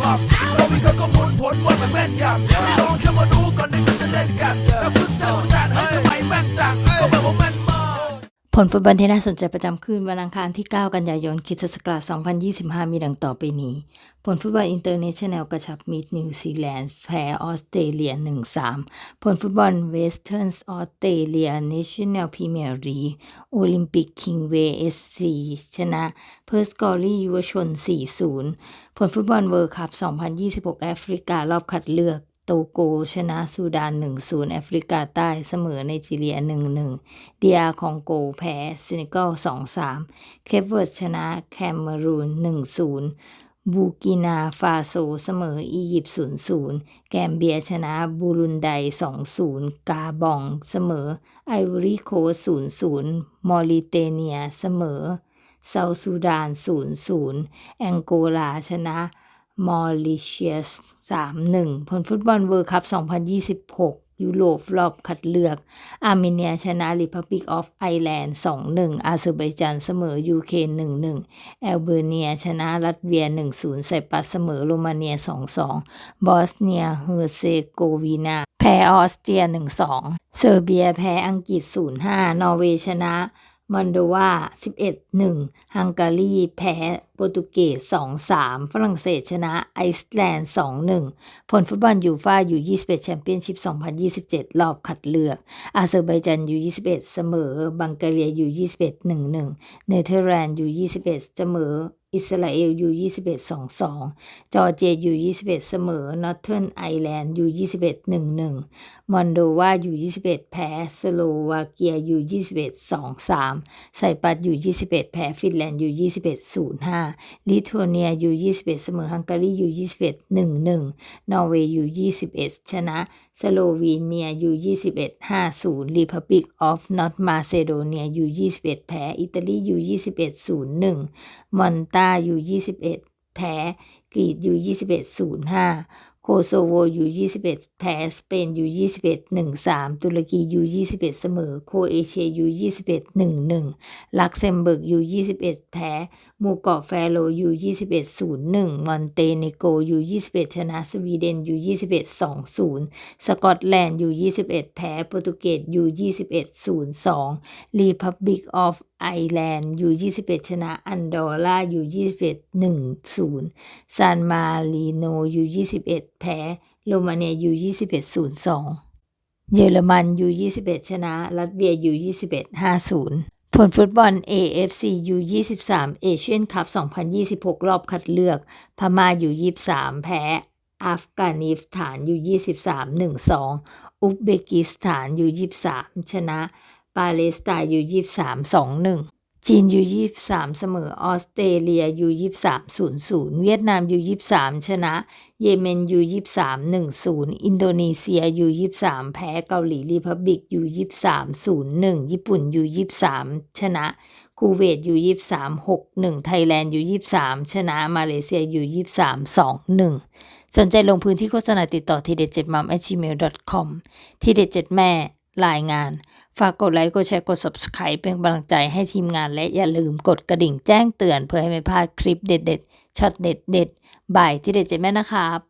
หลับเราวิเคราะห์ข้อมูลผลว่ามันแม่นยำลองเข้ามาดูก่อนที่เขาจะเล่นกันแล้วคุณเจ้าจานให้ท ลฟุตบอลที่น่าสนใจประจำคืนวันอังคารที่ 9 กันยายนคิศักราช2025 มีดังต่อไปนี้ ผลฟุตบอลอินเตอร์เนชั่นแนลกระชับมิตรนิวซีแลนด์แพ้ออสเตรเลีย 1-3 ผลฟุตบอลเวสเทิร์นออสเตรเลียเนชั่นแนลพรีเมียร์ลีกโอลิมปิกคิงเวย์เอสซีชนะเพิร์สกอรี่ยุวชน 4-0 ผลฟุตบอลเวิร์คัพ2026 แอฟริการอบคัดเลือก โตโก ชนะซูดาน1-0 แอฟริกาใต้เสมอไนจีเรีย 1-1เดียคองโก แพ้เซเนกัล 2-3 เคปเวิร์ดชนะแคเมรูน 1-0 บูกินาฟาโซเสมออียิปต์0-0 แกมเบียชนะบูรุนได 2-0 กาบองเสมอไอวอรีโค0-0 มอริเตเนียเสมอเซาท์ซูดาน 0-0 แองโกลาชนะ มอริเชียส3-1 ผลฟุตบอลเวิร์คัพ 2026 ยุโรปรอบคัดเลือก อาร์เมเนียชนะ Republic of Ireland 2-1 อาเซอร์ไบจานเสมอยูเครน1-1 แอลเบเนียชนะรัสเวีย 1-0ไซปรัสเสมอโรมาเนีย 2-2 บอสเนียเฮอร์เซโกวีนา แพ้ออสเตรีย 1-2 เซอร์เบียแพ้อังกฤษ 0-5 นอร์เวย์ชนะ มอนโดวา 11-1 ฮังการี แพ้ โปรตุเกส 2-3 ฝรั่งเศสชนะ ไอซ์แลนด์ 2-1 ผลฟุตบอลยูฟ่ายู21 แชมเปี้ยนชิพ 2027 รอบคัดเลือก อาเซอร์ไบจานยู21 เสมอ บังการียู21 1-1 เนเธอร์แลนด์ยู21 เสมอ อิสราเอลยู21 2-2 จอร์เจียยู21 เสมอนอร์เทิร์นไอแลนด์ยู21 1-1 มอนโดวายู21 แพ้สโลวาเกียยู21 2-3 ไซปัสยู21 แพ้ฟินแลนด์ยู21 0-5 ลิทัวเนียยู21 เสมอฮังการียู21 1-1 นอร์เวย์ยู21 ชนะสโลวีเนียยู21 5-0รีพับลิกออฟนอร์ทมาเซโดเนียยู21 แพ้ อิตาลียู21 0-1 มอนตาอยู่ 21 แพ้กรีซยู21 0-5 โคโซโวอยู่ 21 แพ้สเปนอยู่ 21 1-3 ตุรกีอยู่ 21 เสมอ โคเอเชียอยู่ 21 1-1 ลักเซมเบิร์กอยู่ 21 แพ้หมู่เกาะแฟโรยู21 0-1 มอนเตเนโกอยู่ 21 ชนะสวีเดนอยู่ 21 2-0 สกอตแลนด์อยู่ 21 แพ้โปรตุเกสอยู่ 21 0-2 รีพับลิกออฟ ไอร์แลนด์ยู21 ชนะอันดอร่ายู21 1-0ซานมารีโนยู21 แพ้โรมาเนียยู21 0-2 เยอรมันยู21 ชนะ รัสเวียยู21 5-0 ผลฟุตบอล AFC U23 เอเชียนคัพ2026 รอบคัดเลือก พม่าอยู่23 แพ้อัฟกานิสถานอยู่ 23 1-2 อุซเบกิสถานอยู่ 23 ชนะ ปาเลสไตน์อยู่ยี่สามสองหนึ่งจีนอยู่ยี่สามเสมอออสเตรเลียอยู่ยี่สามศูนย์ศูนย์เวียดนามอยู่ยี่สามชนะ เยเมนอยู่ยี่สามหนึ่งศูนย์อินโดนีเซียอยู่ยี่สามแพ้เกาหลีรีพับบิกอยู่ยี่สามศูนย์หนึ่งญี่ปุ่นอยู่ยี่สามชนะคูเวตอยู่ยี่สามหกหนึ่งไทยแลนด์อยู่ยี่สามชนะมาเลเซียอยู่ยี่สามสองหนึ่งสนใจลงพื้นที่โฆษณาติดต่อทีเด็ดเจ็ดมัม at gmail com ทีเด็ดเจ็ดแม่รายงาน ฝากกดไลค์กดแชร์กด subscribe เป็นกำลังใจให้ทีมงานและอย่าลืมกดกระดิ่งแจ้งเตือนเพื่อให้ไม่พลาดคลิปเด็ดๆช็อตเด็ดๆบ่ายที่เด็ดเจ๊แม่นะครับ